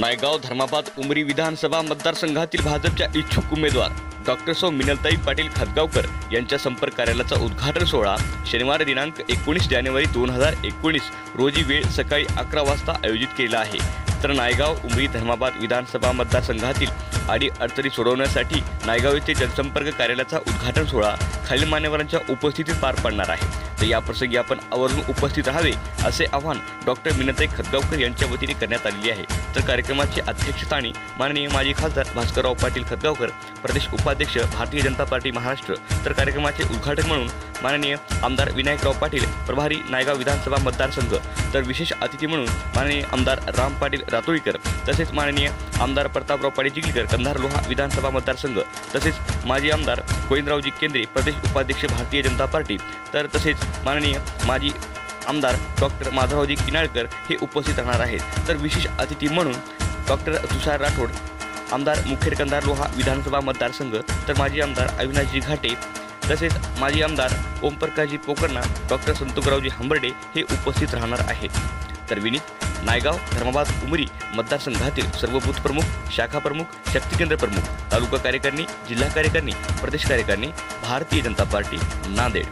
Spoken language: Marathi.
नायगाव धर्माबाद उमरी विधानसभा मतदारसंघातील भाजपच्या इच्छुक उमेदवार डॉक्टर सौ मिनलताई पाटील खतगावकर यांच्या संपर्क कार्यालयाचा उद्घाटन सोहळा शनिवार दिनांक एकोणीस जानेवारी दोन हजार एकोणीस रोजी वेळ सकाळी अकरा वाजता आयोजित केला आहे. तर नायगाव उमरी धर्माबाद विधानसभा मतदारसंघातील आडी अडचणी सोडवण्यासाठी नायगाव येथे जनसंपर्क कार्यालयाचा उद्घाटन सोहळा खालील मान्यवरांच्या उपस्थितीत पार पडणार आहे. तर याप्रसंगी आपण आवर्जून उपस्थित राहावे असे आवाहन डॉक्टर मिनताई खतगावकर यांच्या वतीने करण्यात आलेले आहे. तर कार्यक्रमाची अध्यक्षस्थानी माननीय माजी खासदार भास्करराव पाटील खतगावकर प्रदेश उपाध्यक्ष भारतीय जनता पार्टी महाराष्ट्र तर कार्यक्रमाचे उद्घाटक म्हणून माननीय आमदार विनायकराव पाटील प्रभारी नायगाव विधानसभा मतदारसंघ तर विशेष अतिथी म्हणून माननीय आमदार राम पाटील रातोळीकर तसेच माननीय आमदार प्रतापराव पाटील चिखलीकर कंधार लोहा विधानसभा मतदारसंघ तसेच माजी आमदार गोविंदरावजी केंद्रे प्रदेश उपाध्यक्ष भारतीय जनता पार्टी तर तसेच माननीय माजी आमदार डॉक्टर माधवजी किनाळकर हे उपस्थित राहणार आहेत. तर विशेष अतिथी म्हणून डॉक्टर तुषार राठोड आमदार मुखेड कंदार लोहा विधानसभा मतदारसंघ तर माजी आमदार अविनाशजी घाटे तसेच माजी आमदार ओमप्रकाशजी पोकरणा डॉक्टर संतोकरावजी हंबर्डे हे उपस्थित राहणार आहेत. तर विनीत नायगाव धर्माबाद उमरी मतदारसंघातील सर्व बूथ प्रमुख शाखा प्रमुख शक्तीकेंद्र प्रमुख तालुका कार्यकारिणी जिल्हा कार्यकारिणी प्रदेश कार्यकारिणी भारतीय जनता पार्टी नांदेड.